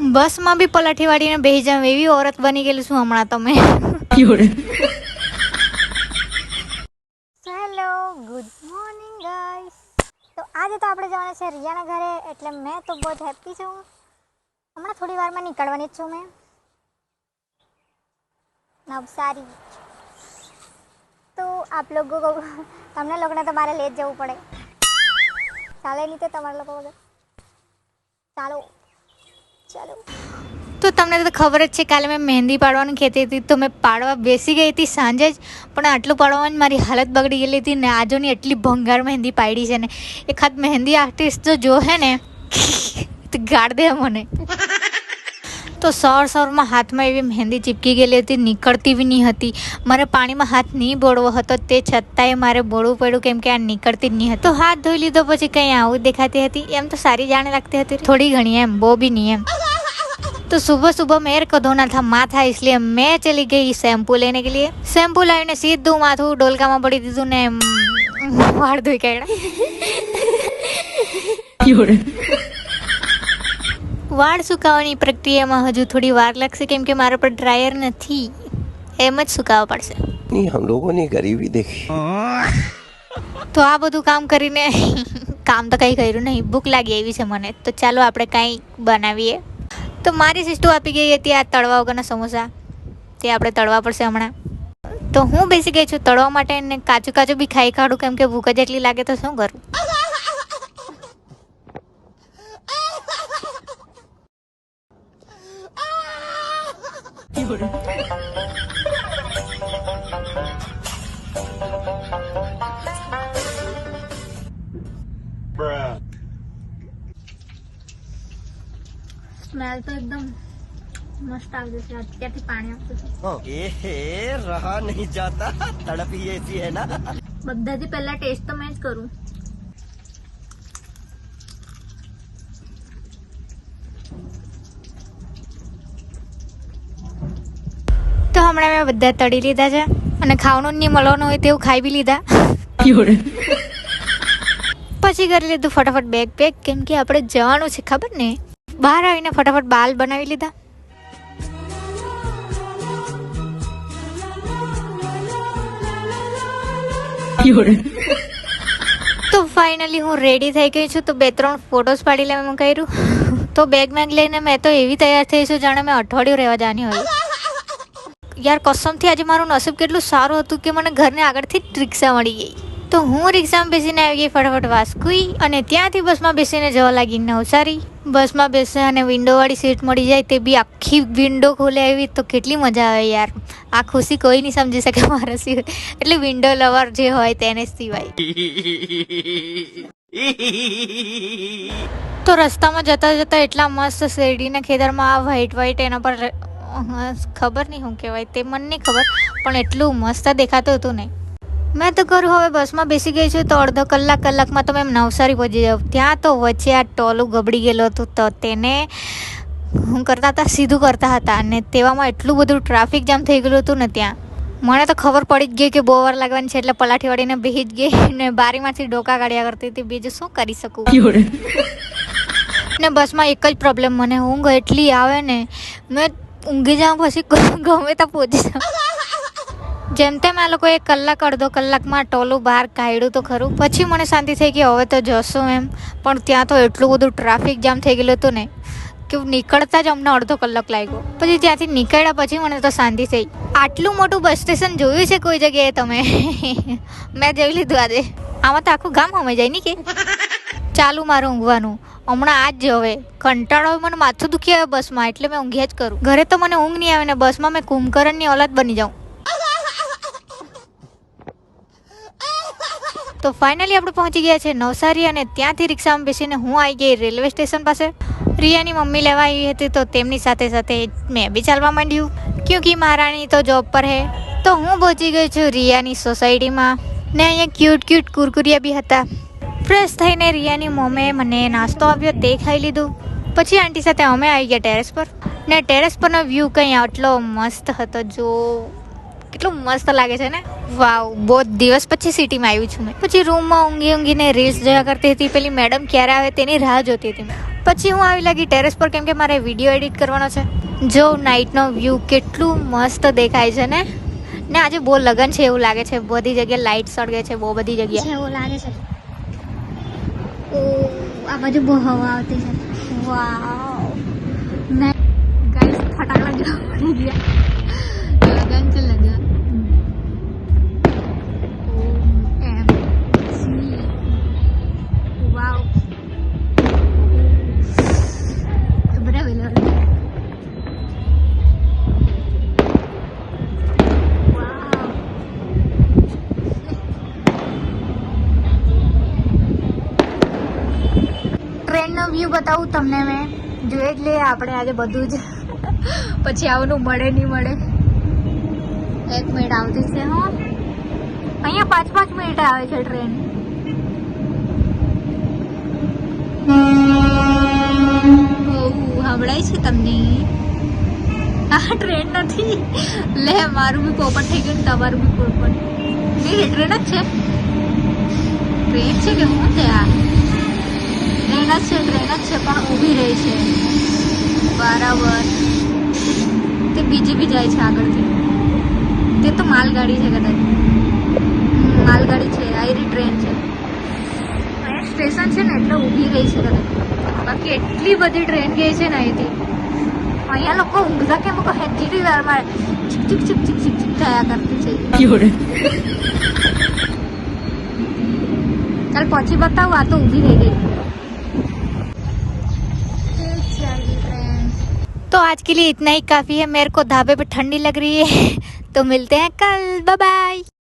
બસમાં બી પલાઠી વાળીને બેસી જાવ એવી ઓરત બની ગયેલી છું હમણાં તમે. હેલો ગુડ મોર્નિંગ ગાઈસ તો આજે તો આપણે જવાના છે રિયાના ઘરે એટલે મેં તો બહુ જ હેપી છું. હમણાં થોડી વારમાં નીકળવાની જ છું મેં. નવસારી. તો આપ લોકો કો- તમને લોકોને તો મારે લેટ જવું પડે. ચાલે નહીં તે તમારા લોકો વગર. ચાલો. તો તમને તો ખબર જ છે, કાલે મેં મહેંદી પાડવાનું કહેતી હતી, તો મેં પાડવા બેસી ગઈ હતી સાંજે જ, પણ આટલું પાડવામાં મારી હાલત બગડી ગયેલી હતી ને આજોની એટલી ભંગાર મહેંદી પાડી છે ને. એકાદ મહેંદી આર્ટિસ્ટ જો જોહે ને, તો ગાળ દે મને. તો સર સરમાં હાથમાં એવી મહેંદી ચીપકી ગયેલી હતી, નીકળતી બી નહીં હતી. મારે પાણીમાં હાથ નહીં બોળવો હતો, તે છતાંય મારે બોળવું પડ્યું કેમ કે આ નીકળતી જ નહીં હતી. તો હાથ ધોઈ લીધો પછી કંઈ આવું દેખાતી હતી? એમ તો સારી જાણે લાગતી હતી. થોડી ઘણી એમ, બહુ બી નહીં એમ. તો સુબહ सुबह મેર को धोना था माथा इसलिए मैं चली गई शैम्पू लेने के लिए લાવીને સીધું માથું ડોલકામાં પડી દીધું ને વાળ ધોઈ કાઢ્યા. વાળ સુકાવાની પ્રક્રિયામાં હજુ થોડી વાર લાગશે કેમ કે મારા પર ડ્રાયર નથી. એમ જ સુકાવવા પડશે. નહીં હમ લોકોની ગરીબી દેખી. તો આ બધું કામ કરીને કામ તો કંઈ કર્યું નહીં ભૂખ લાગી એવી છે મને. તો ચાલો આપણે કાંઈ બનાવીએ. તો મારી સિસ્ટો આપી ગઈ હતી આ તળવા વગરના સમોસા. તે આપણે તળવા પડશે હમણાં. તો હું બેસી ગઈ છું તળવા માટે અને કાચું કાચું બી ખાઈ કાઢું કેમ કે ભૂખ જ એટલી લાગે તો શું કરું? સ્મેલ તો એકદમ મસ્ત આવી જશે અત્યારથી પાણી આપતું છે. એ રહા નહીં જાતા. તડપી એસી હે ના. બધાથી પહેલા ટેસ્ટ તો મેં જ કરું. હમણાં મેં બધા તળી લીધા છે. અને ખાવાનું નહીં મળવાનું હોય તેવું ખાઈ બી લીધા. પછી કરી લીધું ફટાફટ બેગ પેક કેમ કે આપણે જવાનું છે ખબર ને? બહાર આવીને ફટાફટ બાલ બનાવી લીધા. તો ફાઇનલી હું રેડી થઈ ગઈ છું. તો બે ત્રણ ફોટોસ પાડી લેવા મેં કર્યું. તો બેગ બેગ લઈને મેં તો એવી તૈયાર થઈ છું જાણે મેં અઠવાડિયું રહેવા જવાની હોય. યાર, કસમથી આજે મારું નસીબ કેટલું સારું હતું કે મને ઘરને આગળથી જ રિક્ષા મળી ગઈ. તો હું રિક્ષામાં બેસીને આવી ગઈ ફટાફટ વાસ્કુઈ અને ત્યાંથી બસમાં બેસીને જવા લાગી નવસારી બસમાં બેસે અને વિન્ડોવાળી સીટ મળી જાય તે બી આખી વિન્ડો ખોલે આવી તો કેટલી મજા આવે યાર. આ ખુશી કોઈ નહીં સમજી શકે મારા સિવાય. એટલે વિન્ડો લવર જે હોય તેને સિવાય. તો રસ્તામાં જતા જતા એટલા મસ્ત શેરડીના ખેતરમાં આ વ્હાઈટ વ્હાઈટ એના પર ખબર નહીં શું કહેવાય તે મને નહીં ખબર પણ એટલું મસ્ત દેખાતું હતું ને. મેં તો કરું હવે બસમાં બેસી ગઈ છું તો અડધો કલાક કલાકમાં તો મેં નવસારી પહોંચી જાઉં. ત્યાં તો વચ્ચે આ ટોલું ગબડી ગયેલું હતું તો તેને હું કરતા હતા સીધું કરતા હતા અને તેવામાં એટલું બધું ટ્રાફિક જામ થઈ ગયેલું હતું ને ત્યાં. મને તો ખબર પડી જ ગઈ કે બહુ વાર લાગવાની છે એટલે પલાઠી વાળીને બેસી જ ગઈ ને બારીમાંથી ડોકા કાઢ્યા કરતી હતી. બીજું શું કરી શકું? ને બસમાં એક જ પ્રોબ્લેમ મને ઊંઘ એટલી આવે ને મેં ઊંઘી જાઉં પછી ગમે તો પહોંચી જાઉં. જેમ તેમ આ લોકોએ કલાક, અડધો કલાકમાં ટોલું બહાર કાઢ્યું તો ખરું. પછી મને શાંતિ થઈ કે હવે તો જશું એમ. પણ ત્યાં તો એટલું બધું ટ્રાફિક જામ થઈ ગયેલું હતું ને, કે નીકળતા જ અમને અડધો કલાક લાગ્યો. પછી ત્યાંથી નીકળ્યા પછી મને તો શાંતિ થઈ. આટલું મોટું બસ સ્ટેશન જોયું છે કોઈ જગ્યાએ તમે? મેં જોઈ લીધું આજે. આમાં તો આખું ગામ સમય જાય ને કે? ચાલુ મારું ઊંઘવાનું. હમણાં આજ જ હવે. કંટાળો મને માથું દુખી આવે બસમાં, એટલે મેં ઊંઘ્યા જ કરું. ઘરે તો મને ઊંઘ નહીં આવે ને બસમાં મેં કુંભકરણની ઓલાદ બની જાઉં. તો ફાઇનલી આપણે પહોંચી ગયા છે નવસારી અને ત્યાંથી રિક્ષામાં બેસીને હું આવી ગઈ રેલવે સ્ટેશન પાસે. રિયાની મમ્મી લેવા આવી હતી તો તેમની સાથે સાથે મેં બી ચાલવા માંડ્યું. ક્યોંકि મહારાણી તો જોબ પર હે. તો હું પહોંચી ગઈ છું રિયાની સોસાયટીમાં ને અહીંયા ક્યુટ ક્યુટ કુરકુરિયા બી હતા. ફ્રેશ થઈને રિયાની મોમે મને નાસ્તો આપ્યો, તે ખાઈ લીધું. પછી આંટી સાથે અમે આવી ગયા ટેરેસ પર. ને ટેરેસ પરનો વ્યૂ કંઈ આટલો મસ્ત હતો જો, કેટલું મસ્ત લાગે છે ને? વાવ, બહુ દિવસ પછી સિટીમાં આવી છું મેં. પછી રૂમમાં ઊંઘી ઊંઘીને રીલ્સ જોયા કરતી હતી, પેલી મેડમ ક્યારે આવે તેની રાહ જોતી હતી પછી હું આવી લાગી ટેરેસ પર કેમ કે મારે વીડિયો એડિટ કરવાનો છે. જો નાઇટનો વ્યૂ કેટલું મસ્ત દેખાય છે ને? ને આજે બહુ લગન છે એવું લાગે છે. બધી જગ્યાએ લાઇટ સળગે છે, બહુ બધી જગ્યાએ. એવું લાગે છે. ઓ આ બાજુ બહુ હવા આવતી છે વાવ મેં ગાઈસ ફટાકડા જોવા મળી ગયા લગન છે લગન બતાવું તમને મેં. જોઈ જ લઈએ આપણે આજે બધું જ. પછી આવનું મળે નહીં મળે. એક મિનિટ આવતી છે, હો. અહીંયા પાંચ પાંચ મિનિટે આવે છે ટ્રેન હવડાય છે તમને. આ ટ્રેન નથી. લે, મારું બી પોપટ થઈ ગયું તમારું બી પોપટ. નહીં ટ્રેન જ છે. ટ્રેન છે કે શું છે આ? ટ્રેન જ છે ટ્રેન જ છે પણ ઊભી રહી છે. બરાબર. તે બીજી બી જાય છે આગળથી. તે તો માલગાડી છે કદાચ. માલગાડી છે આયરી ટ્રેન છે. અહીંયા સ્ટેશન છે ને એટલે ઊભી રહી છે કદાચ. બાકી એટલી બધી ટ્રેન ગઈ છે ને અહીંથી. અહીંયા લોકો ઊંઘતા કેમ કહે ધીરી વાર મારે ચીક ચીક ચીક ચીક ચીક ચીક થયા કરતી છે. ચાલ પછી બતાવું આ તો ઊભી રહી ગઈ. तो आज के लिए इतना ही काफ़ी है मेरे को ढाबे पे ठंडी लग रही है तो मिलते हैं कल बाय बाय